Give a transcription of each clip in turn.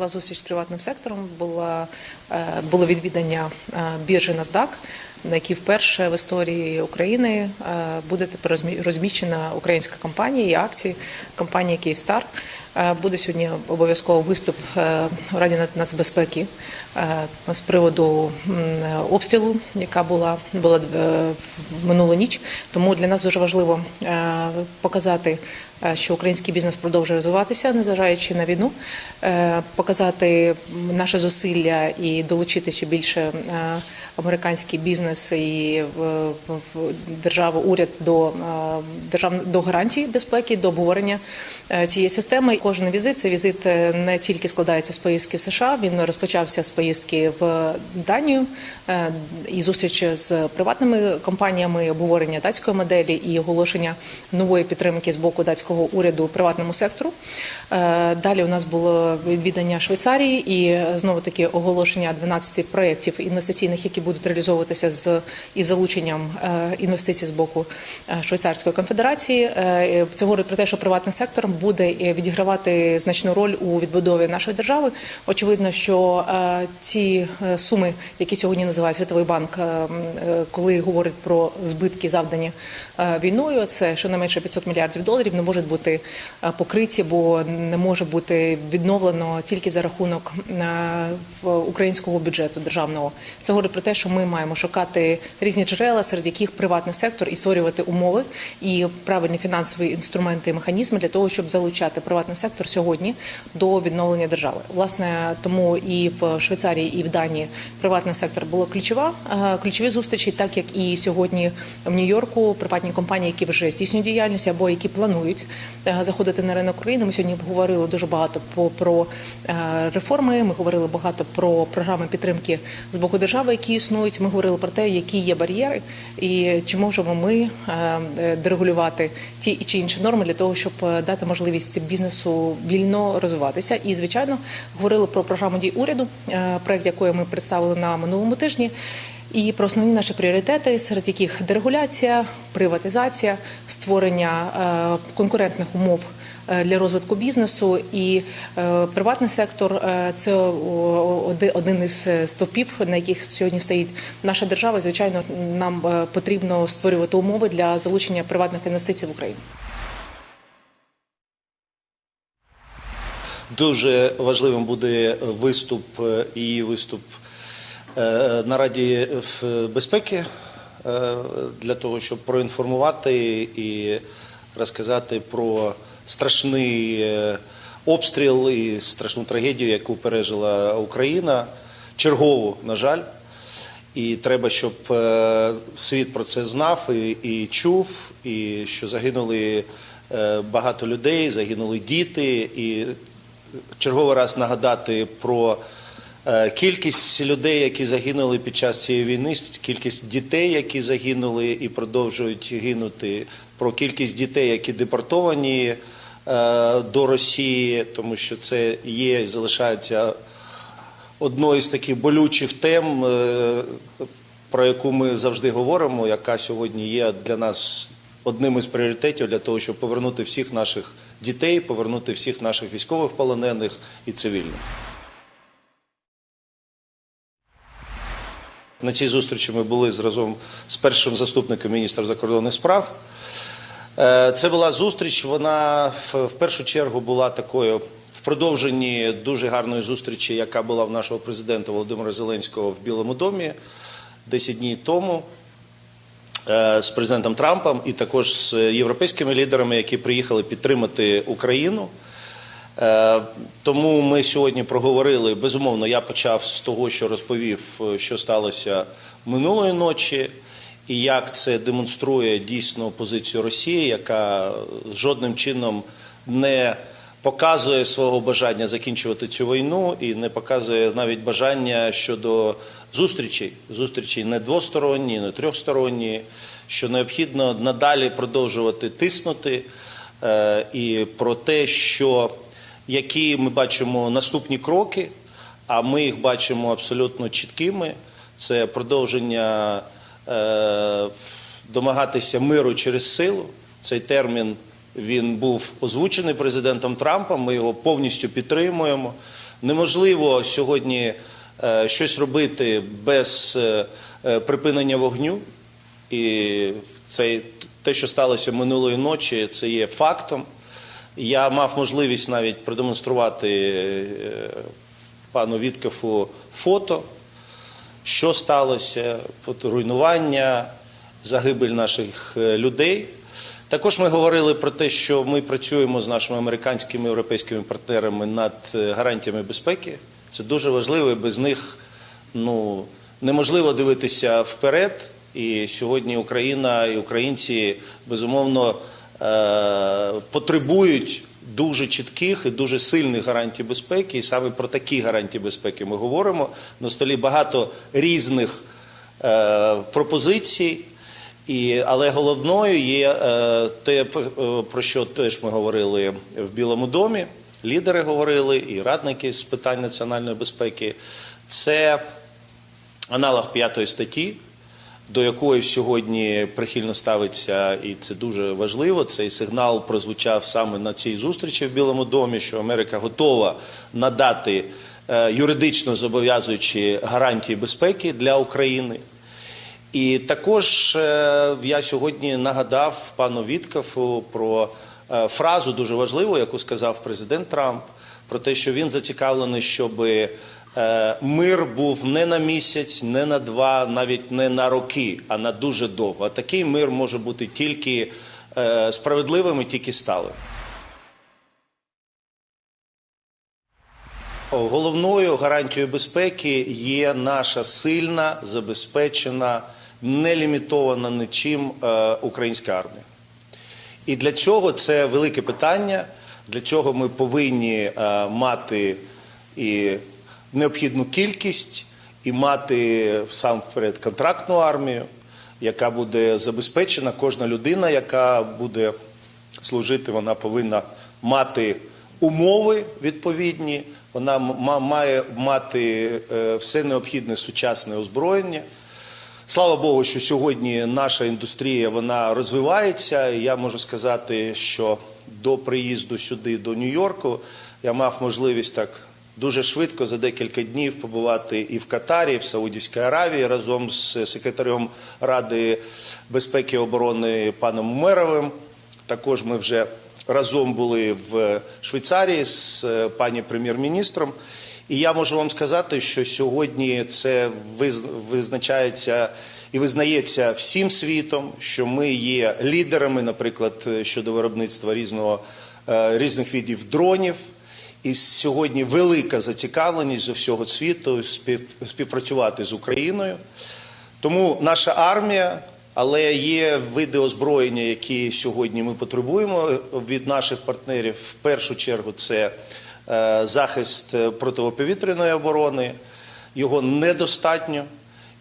Була зустріч з приватним сектором, була, е, було відвідання е, біржі NASDAQ, на якій вперше в історії України е, буде тепер розмі- розміщена українська компанія і акції компанії Київстар. Буде сьогодні обов'язково виступ в Раді нац- нацбезпеки з приводу обстрілу, яка була, була минулу ніч. Тому для нас дуже важливо показати, що український бізнес продовжує розвиватися, незважаючи на війну, е, показати наше зусилля і долучити ще більше е, американський бізнес і державу, уряд до е, держав до гарантій безпеки, до обговорення е, цієї системи. Кожен візит це візит е, не тільки складається з поїздки в США. Він розпочався з поїздки в Данію е, і зустріч з приватними компаніями, обговорення датської моделі і оголошення нової підтримки з боку датського уряду приватному сектору. Е, Далі у нас було відвідання Швейцарії і знову таки оголошення 12 проєктів інвестиційних, які будуть реалізовуватися з із залученням е, інвестицій з боку е, Швейцарської конфедерації. Е, Це говорить про те, що приватний сектор буде е, відігравати значну роль у відбудові нашої держави. Очевидно, що е, ці е, суми, які сьогодні називає Світовий банк, е, е, коли говорить про збитки, завдані е, війною, це щонайменше 500 мільярдів доларів, не можуть бути е, покриті, бо не може бути відновлено тільки за рахунок е, українського бюджету державного. Це говорить про те, що ми маємо шукати різні джерела, серед яких приватний сектор і створювати умови і правильні фінансові інструменти і механізми для того, щоб залучати приватний сектор сьогодні до відновлення держави. Власне, тому і в Швейцарії, і в Данії приватний сектор була ключова е, ключові зустрічі, так як і сьогодні в Нью-Йорку приватні компанії, які вже здійснюють діяльність або які планують заходити на ринок України. Ми сьогодні говорили дуже багато про е, реформи. Ми говорили багато про програми підтримки з боку держави, які існують. Ми говорили про те, які є бар'єри, і чи можемо ми е, е, дерегулювати ті чи інші норми для того, щоб е, дати можливість бізнесу вільно розвиватися. І звичайно говорили про програму дій уряду, е, проект якої ми представили на минулому тижні. І про основні наші пріоритети, серед яких дерегуляція, приватизація, створення е, конкурентних умов е, для розвитку бізнесу і е, приватний сектор це один із стовпів, на яких сьогодні стоїть наша держава. Звичайно, нам потрібно створювати умови для залучення приватних інвестицій в Україну. Дуже важливим буде виступ і виступ на Раді е, безпеки е, для того, щоб проінформувати і розказати про страшний е, обстріл і страшну трагедію, яку пережила Україна. Чергову, на жаль. І треба, щоб е, світ про це знав і, і чув, і що загинули е, багато людей, загинули діти. І черговий раз нагадати про е, кількість людей, які загинули під час цієї війни, кількість дітей, які загинули і продовжують гинути, про кількість дітей, які депортовані е, до Росії, тому що це є і залишається одною з таких болючих тем, е, про яку ми завжди говоримо, яка сьогодні є для нас одним із пріоритетів для того, щоб повернути всіх наших дітей, повернути всіх наших військових полонених і цивільних. На цій зустрічі ми були разом з першим заступником міністра закордонних справ. Е, Це була зустріч. Вона в першу чергу була такою в продовженні дуже гарної зустрічі, яка була в нашого президента Володимира Зеленського в Білому домі 10 днів тому е, з президентом Трампом і також з європейськими лідерами, які приїхали підтримати Україну. Е, Тому ми сьогодні проговорили. Безумовно, я почав з того, що розповів, е, що сталося минулої ночі, і як це демонструє дійсно позицію Росії, яка жодним чином не показує свого бажання закінчувати цю війну і не показує навіть бажання щодо зустрічей, зустрічей не двосторонні, не трьохсторонні, що необхідно надалі продовжувати тиснути е, і про те, що які ми бачимо наступні кроки, а ми їх бачимо абсолютно чіткими. Це продовження е, домагатися миру через силу. Цей термін він був озвучений президентом Трампом. Ми його повністю підтримуємо. Неможливо сьогодні е, щось робити без е, е, припинення вогню. І це те, що сталося минулої ночі, це є фактом. Я мав можливість навіть продемонструвати е, пану Віткафу фото, що сталося, руйнування, загибель наших е, людей. Також ми говорили про те, що ми працюємо з нашими американськими європейськими партнерами над е, гарантіями безпеки. Це дуже важливо, без них ну, неможливо дивитися вперед. І сьогодні Україна і українці безумовно потребують дуже чітких і дуже сильних гарантій безпеки. І саме про такі гарантії безпеки ми говоримо. На столі багато різних е, пропозицій. І, але головною є е, те, е, про що теж ми говорили в Білому домі. Лідери говорили і радники з питань національної безпеки. Це аналог п'ятої статті, до якої сьогодні прихильно ставиться, і це дуже важливо. Цей сигнал прозвучав саме на цій зустрічі в Білому домі, що Америка готова надати е, юридично зобов'язуючі гарантії безпеки для України. І також е, я сьогодні нагадав пану Віткафу про е, фразу дуже важливу, яку сказав президент Трамп, про те, що він зацікавлений, щоб е, мир був не на місяць, не на два, навіть не на роки, а на дуже довго. Такий мир може бути тільки е, справедливим і тільки сталим. Головною гарантією безпеки є наша сильна, забезпечена, нелімітована нічим е, українська армія. І для цього це велике питання. Для цього ми повинні е, мати і необхідну кількість, і мати сам вперед контрактну армію, яка буде забезпечена. Кожна людина, яка буде служити, вона повинна мати умови відповідні. Вона має мати е, все необхідне сучасне озброєння. Слава Богу, що сьогодні наша індустрія вона розвивається. Я можу сказати, що до приїзду сюди, до Нью-Йорку, я мав можливість так дуже швидко за декілька днів побувати і в Катарі, і в Саудівській Аравії разом з секретарем Ради безпеки і оборони паном Умеровим. Також ми вже разом були в Швейцарії з е, пані прем'єр-міністром. І я можу вам сказати, що сьогодні це виз- визначається і визнається всім світом, що ми є лідерами, наприклад, щодо виробництва різного, е, різних видів дронів. І сьогодні велика зацікавленість з усього світу спів- співпрацювати з Україною. Тому наша армія, але є види озброєння, які сьогодні ми потребуємо від наших партнерів. В першу чергу це е, захист е, протиповітряної оборони. Його недостатньо.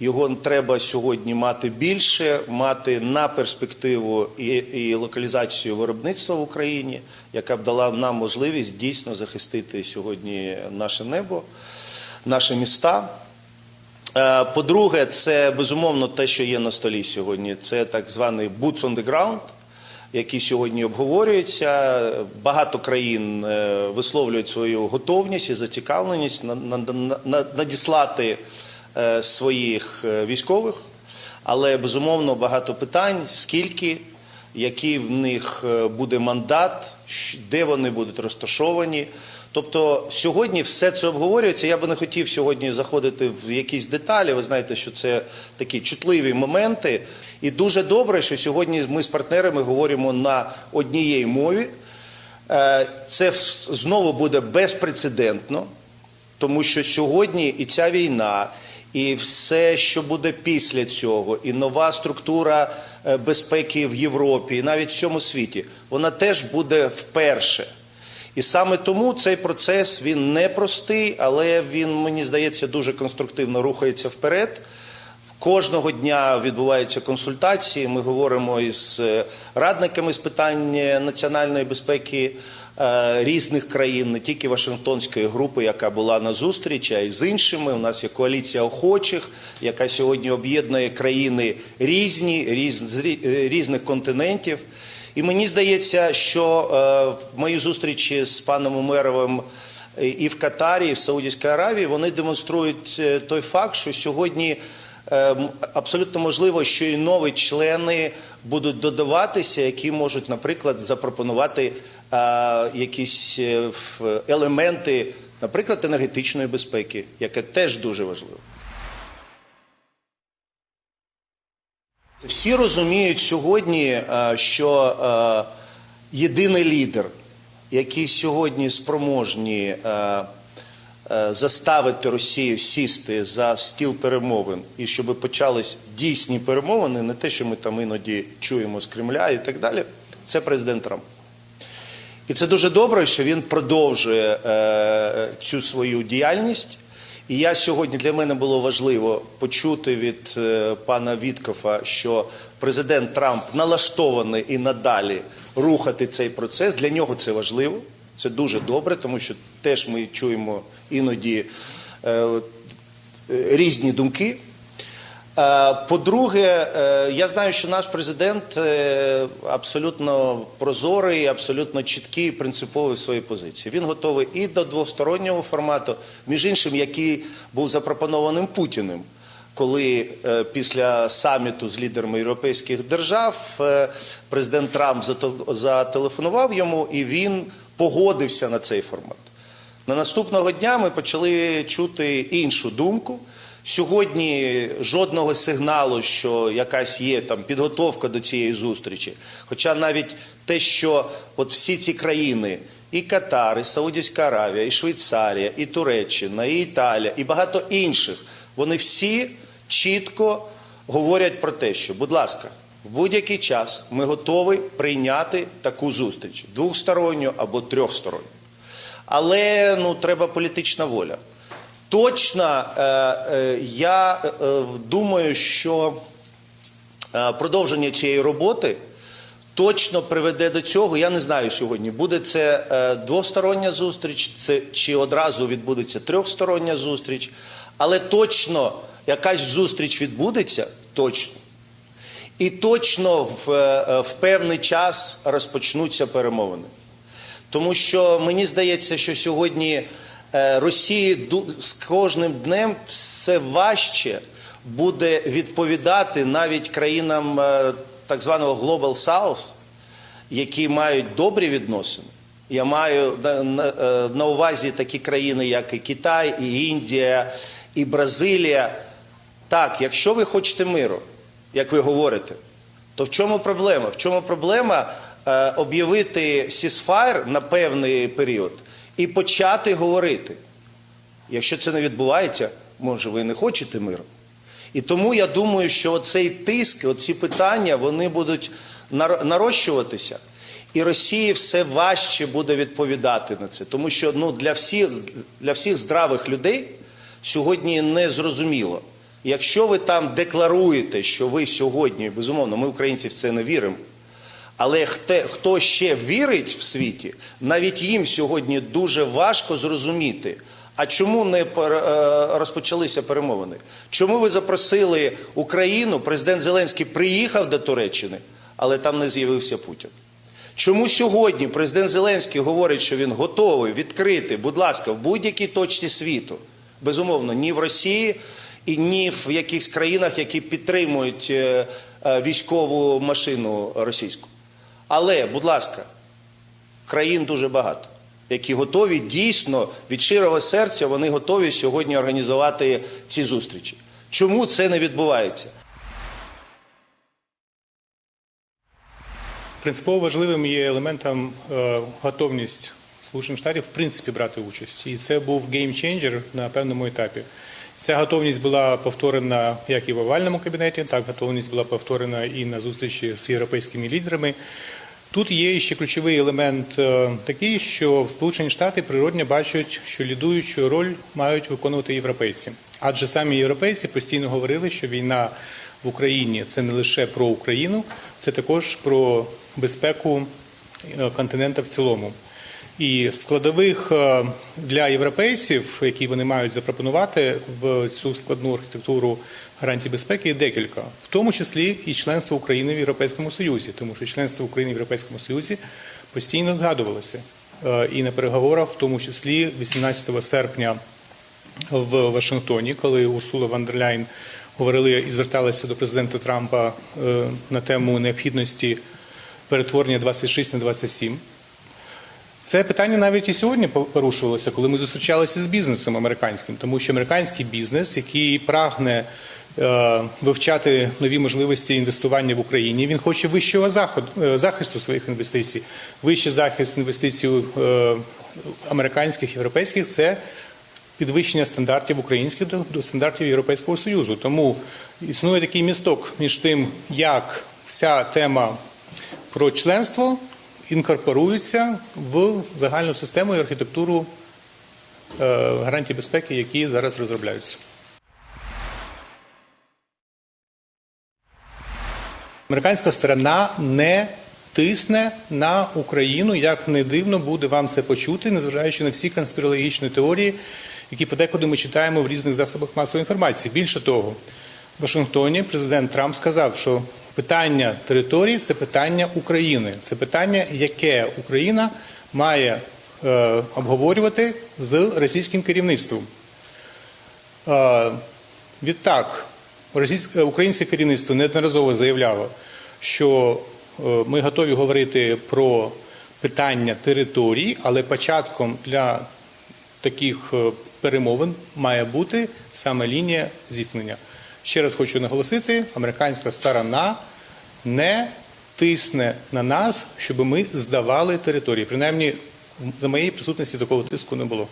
Його треба сьогодні мати більше, мати на перспективу і, і локалізацію виробництва в Україні, яка б дала нам можливість дійсно захистити сьогодні наше небо, наші міста. Е, По-друге, це безумовно те, що є на столі сьогодні. Це так званий boots on the ground, який сьогодні обговорюється. Багато країн е, висловлюють свою готовність і зацікавленість на- на- на- на- надіслати своїх е, військових, але безумовно багато питань, скільки, який в них е, буде мандат, де вони будуть розташовані. Тобто сьогодні все це обговорюється. Я би не хотів сьогодні заходити в якісь деталі. Ви знаєте, що це такі чутливі моменти. І дуже добре, що сьогодні ми з партнерами говоримо на однієї мові. Е, Це знову буде безпрецедентно, тому що сьогодні і ця війна, і все, що буде після цього, і нова структура е, безпеки в Європі, і навіть в всьому світі, вона теж буде вперше. І саме тому цей процес він непростий, але він, мені здається, дуже конструктивно рухається вперед. Кожного дня відбуваються консультації. Ми говоримо із е, радниками з питань національної безпеки е, різних країн, не тільки Вашингтонської групи, яка була на зустрічі, а й з іншими. У нас є коаліція охочих, яка сьогодні об'єднує країни різні, різ, е, різних континентів. І мені здається, що е, в моїй зустрічі з паном Умеровим і в Катарі, і в Саудівській Аравії, вони демонструють е, той факт, що сьогодні е, абсолютно можливо, що і нові члени будуть додаватися, які можуть, наприклад, запропонувати е, якісь е, елементи, наприклад, енергетичної безпеки, яке теж дуже важливо. Всі розуміють сьогодні, е, що е, єдиний лідер, який сьогодні спроможні заставити Росію сісти за стіл перемовин і щоб почались дійсні перемовини, не те, що ми там іноді чуємо з Кремля і так далі, це президент Трамп. І це дуже добре, що він продовжує е, цю свою діяльність. І я сьогодні для мене було важливо почути від е, пана Віткофа, що президент Трамп налаштований і надалі рухати цей процес. Для нього це важливо. Це дуже добре, тому що теж ми чуємо іноді е, е, різні думки. Е, По-друге, е, я знаю, що наш президент е, абсолютно прозорий, абсолютно чіткий, принциповий в своїй позиції. Він готовий і до двостороннього формату, між іншим, який був запропонованим Путіним. Коли після саміту з лідерами європейських держав президент Трамп зате- зателефонував йому, і він погодився на цей формат. На наступного дня ми почали чути іншу думку. Сьогодні жодного сигналу, що якась є там підготовка до цієї зустрічі. Хоча навіть те, що от всі ці країни, і Катар, і Саудівська Аравія, і Швейцарія, і Туреччина, і Італія, і багато інших, вони всі чітко говорять про те, що, будь ласка, в будь-який час ми готові прийняти таку зустріч двосторонню або трьохсторонню. Але ну треба політична воля. Точно е, е, я е, думаю, що продовження цієї роботи точно приведе до цього. Я не знаю сьогодні, буде це двостороння зустріч, чи одразу відбудеться трьохстороння зустріч, але точно якась зустріч відбудеться, точно. І точно в, в певний час розпочнуться перемовини. Тому що мені здається, що сьогодні Росії з кожним днем все важче буде відповідати навіть країнам е, так званого Global South, які мають добрі відносини. Я маю е, на увазі такі країни, як і Китай, і Індія, і Бразилія. Так, якщо ви хочете миру, як ви говорите, то в чому проблема? В чому проблема е, об'явити сісфайр на певний період і почати говорити? Якщо це не відбувається, може ви не хочете миру. І тому я думаю, що цей тиск, оці питання, вони будуть нар- нарощуватися. І Росії все важче буде відповідати на це, тому що ну, для, всіх, для всіх здравих людей сьогодні не зрозуміло. Якщо ви там декларуєте, що ви сьогодні, безумовно, ми українці в це не віримо, але хто ще вірить в світі, навіть їм сьогодні дуже важко зрозуміти. А чому не е, розпочалися перемовини? Чому ви запросили Україну? Президент Зеленський приїхав до Туреччини, але там не з'явився Путін. Чому сьогодні президент Зеленський говорить, що він готовий відкрити, будь ласка, в будь-якій точці світу, безумовно, ні в Росії і ні в якихось країнах, які підтримують е, е, військову машину російську. Але, будь ласка, країн дуже багато, які готові дійсно від щирого серця вони готові сьогодні організувати ці зустрічі. Чому це не відбувається? Принципово важливим є елементом е, готовність Сполучених Штатів в принципі брати участь. І це був геймченджер на певному етапі. Ця готовність була повторена як і в овальному кабінеті, так готовність була повторена і на зустрічі з європейськими лідерами. Тут є ще ключовий елемент е, такий, що Сполучені Штати природньо бачать, що лідуючу роль мають виконувати європейці. Адже самі європейці постійно говорили, що війна в Україні це не лише про Україну, це також про безпеку е, континента в цілому. І складових е, для європейців, які вони мають запропонувати в цю складну архітектуру гарантій безпеки, є декілька, в тому числі і членство України в Європейському Союзі, тому що членство України в Європейському Союзі постійно згадувалося. е, і на переговорах, в тому числі 18 серпня в Вашингтоні, коли Урсула ван говорили і зверталися до президента Трампа е, на тему необхідності перетворення 26 на 27. Це питання навіть і сьогодні порушувалося, коли ми зустрічалися з бізнесом американським, тому що американський бізнес, який прагне е, вивчати нові можливості інвестування в Україні, він хоче вищого е, захисту своїх інвестицій. Вищий захист інвестицій е, американських європейських це підвищення стандартів українських до стандартів Європейського Союзу. Тому існує такий місток між тим, як вся тема про членство інкорпорується в загальну систему і архітектуру е, гарантій безпеки, які зараз розробляються. Американська сторона не тисне на Україну, як не дивно буде вам це почути, незважаючи на всі конспірологічні теорії, які подекуди ми читаємо в різних засобах масової інформації. Більше того, в Вашингтоні президент Трамп сказав, що питання території це питання України, це питання, яке Україна має е, обговорювати з російським керівництвом. Е, Відтак, російське українське керівництво неодноразово заявляло, що е, ми готові говорити про питання території, але початком для таких е, перемовин має бути саме лінія зіткнення. Ще раз хочу наголосити: американська сторона не тисне на нас, щоб ми здавали території. Принаймні, за моєї присутності такого тиску не було.